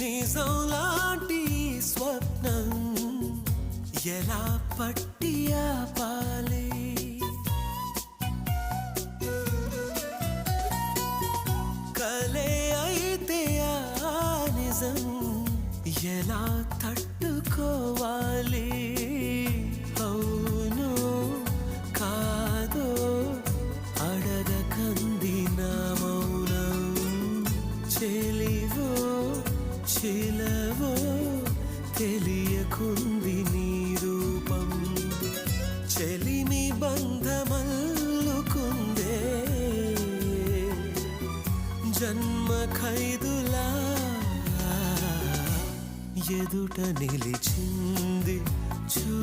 నిజం లాంటి స్వప్నం ఎలా పట్టి ఆపాలి? కలే అయితే ఆ నిజం ఎలా తట్టుకోవాలి? అవును కాదో అడగకంది నా మౌనం చెలివో చిలవో తెలియకుంది నీ రూపం. చెలిమి బంధమల్లుకుందే. జన్మ ఖైదులా ఎదుట నిలిచింది చూ